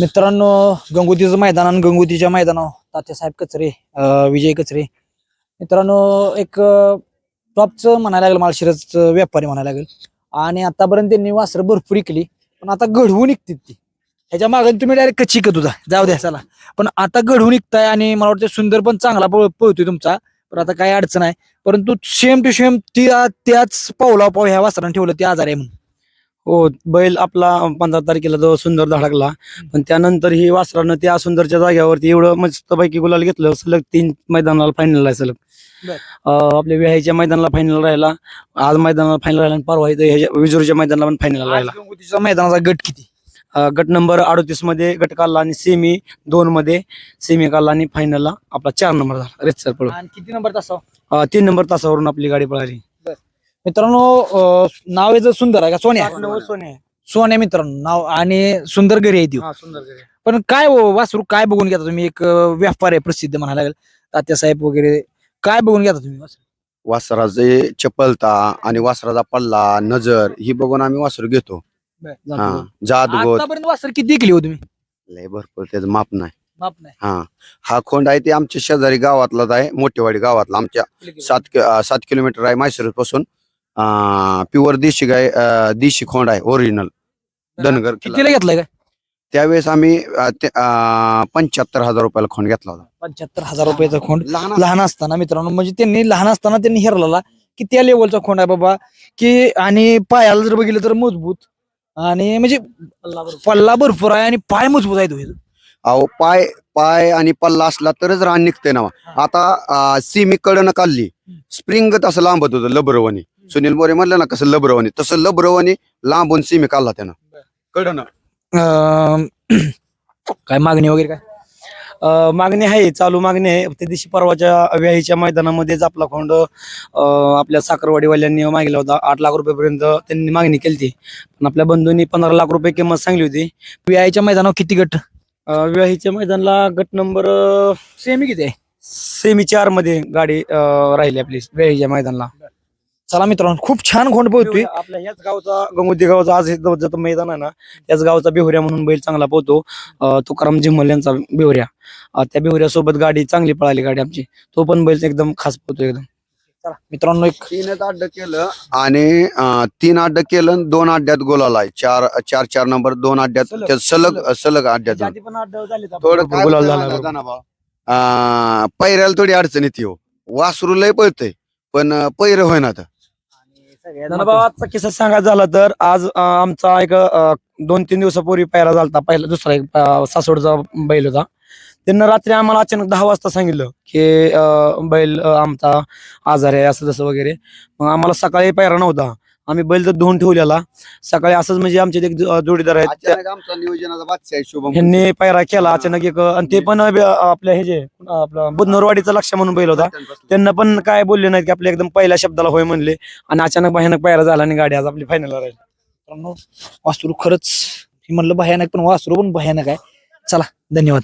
मित्रांनो गंगोतीचं मैदान आणि गंगोतीच्या मैदानावर तात्यासाहेब कचरे विजय कचरे. मित्रांनो एक टॉपचं म्हणायला लागेल माळशिरसचं व्यापारी म्हणायला लागेल. आणि आतापर्यंत त्यांनी वासरं भरपूर इकली पण आता घडवून निघतील ती. ह्याच्या मागे तुम्ही डायरेक्ट कच्ची का तुझा जाऊ द्या चला. पण आता घडवून निघताय आणि मला वाटतं सुंदर पण चांगला पळ पळतोय तुमचा. पण आता काही अडचण आहे. परंतु सेम टू सेम ती त्याच पावला पाव ह्या वासरानं ठेवलं ते आजार आहे म्हणून. हो बैल आपला पंधरा तारखेला जो सुंदर धडकला पण त्यानंतर ही वासरानं त्या सुंदरच्या जाग्यावरती एवढं मस्त पैकी गुलाल घेतलं सलग तीन मैदानाला फायनल आहे सलग. अं, आपल्या विहायच्या मैदानाला फायनल राहिला आज मैदानाला फायनल राहिला आणि परवा इथं ह्याच्या विजूरच्या मैदानाला पण फायनल राहिला. मैदानाचा गट किती? अं, गट नंबर अडोतीसमध्ये गट काढला आणि सेमी दोन मध्ये सेमी काढला आणि फायनलला आपला चार नंबर झाला. रेतसर पळून. आणि किती नंबर तासाव अं, तीन नंबर तासावरून आपली गाडी पळाली. मित्रांनो नाव याचं सुंदर आहे का? सोन्या? सोने सोन्या मित्रांनो नाव आणि सुंदर घरी आहे ती. हा सुंदर गाडी. पण काय हो, वासरू काय बघून घेता तुम्ही? एक व्यापार आहे प्रसिद्ध म्हणायला लागेल. तात्यासाहेब वगैरे काय बघून घेता तुम्ही वासरू? वासराचे चपलता आणि वासराचा पल्ला नजर ही बघून आम्ही वासर घेतो. हा जात. गोत. आतापर्यंत वासर किती ऐकली हो तुम्ही? लय भरपूर त्याचं माप नाही. माप नाही. हा हा खोंड आहे ते आमच्या शेजारी गावातलाच आहे मोठेवाडी गावातला. आमच्या सात कि- अं, सात किलोमीटर आहे मायसरपासून प्युअर देशी गाय अं, देशी खोंड आहे ओरिजिनल धनगर किल्ला. कितीला घेतलाय काय? त्यावेळेस आम्ही पंच्याहत्तर हजार रुपयाला खोंड घेतला होता. पंच्याहत्तर हजार रुपयाचा खोंड. लहान लहान असताना मित्रांनो म्हणजे त्यांनी लहान असताना त्यांनी हेरलेला की त्या लेवलचा खोंड आहे बाबा. की आणि पायाला जर बघितलं तर मजबूत. आणि म्हणजे पल्ला भरपूर. आहे आणि पाय मजबूत आहे तो ह्याचा. अहो पाय पाय आणि पल्ला असला तरच रान निघते ना आता सिमी कडनं काढली स्प्रिंग तसं लांबत होतं लबरवणी. सुनील मोरे म्हणलं ना कसं लबरवणी तसं लबरवणी लांबून सिमी काढला त्यानं. कडनं काय मागणी वगैरे काय? अं, मागणी आहे चालू मागणी आहे. त्या दिवशी परवाच्या व्याहीच्या मैदानामध्येच आपला खोंड अं, आपल्या साखरवाडीवाल्यांनी मागितला होता. आठ लाख रुपयेपर्यंत त्यांनी मागणी केली होती. पण आपल्या बंधूंनी पंधरा लाख रुपये किंमत सांगली होती. वियाच्या मैदानावर किती गट? अं, व्याहीच्या मैदानाला गट नंबर सेमी किती आहे? सेमी चारमध्ये गाडी अं, राहिली आपली व्याहीच्या मैदानाला. चला मित्रांनो खूप छान खोंड पोहतोय आपल्या ह्याच गावचा गंगोती गावचा आज ज्याचं मैदान आहे ना त्याच गावचा बिहुऱ्या म्हणून बैल चांगला पोहतो अं, तुकाराम जिम्मल यांचा बिहुऱ्या. अं, त्या बिहुऱ्यासोबत गाडी चांगली पळाली गाडी आमची. तो पण बैल एकदम खास पोहतो एकदम. चला मित्रांनो एक तीनच अड्ड केलं. आणि अं, तीन अड्ड केलं आणि दोन अड्ड्यात गोलाला आहे चार चार चार नंबर दोन अड्ड्यात सलग, त्या सलग सलग. अड्ड्यात आधी पण अड्डा झाले थोडं काय गुलाल होतंय झाला माहिती आहे का अं, पैऱ्याला थोडी अडचण येते हो. वासरू लय पळतय पण अं, पैर होईना आता. धनभावाचा किस्सा सांगायचा झाला तर आज अं, आमचा एक अं, दोन तीन दिवसापूर्वी पायरा झालता. पहिला दुसरा एक अं, सासवडचा बैल होता. त्यांना रात्री आम्हाला अचानक दहा वाजता सांगितलं की बैल आमचा आजार आहे असं तसं वगैरे. मग आम्हाला सकाळी पायरा नव्हता. आम्ही बैल तर धुवून ठेवलेला. सकाळी असंच म्हणजे आमचे एक जो- जोडीदार आहेत त्या- अचानक आमचा नियोजनाचा बादशाह आहे शुभम. ह्यांनी पायरा केला अचानक एक आणि ते पण आपल्या हे जे आपलं बुधनरवाडीचा लक्ष म्हणून बैल होता. त्यांना पण काय बोलले नाहीत की आपल्या एकदम पहिल्या शब्दाला होय म्हणले. आणि अचानक भयानक पायरा झाला आणि गाडी आज आपली फायनल राहील. वासरू खरंच हे म्हणलं भयानक पण वासरू पण भयानक आहे. चला धन्यवाद.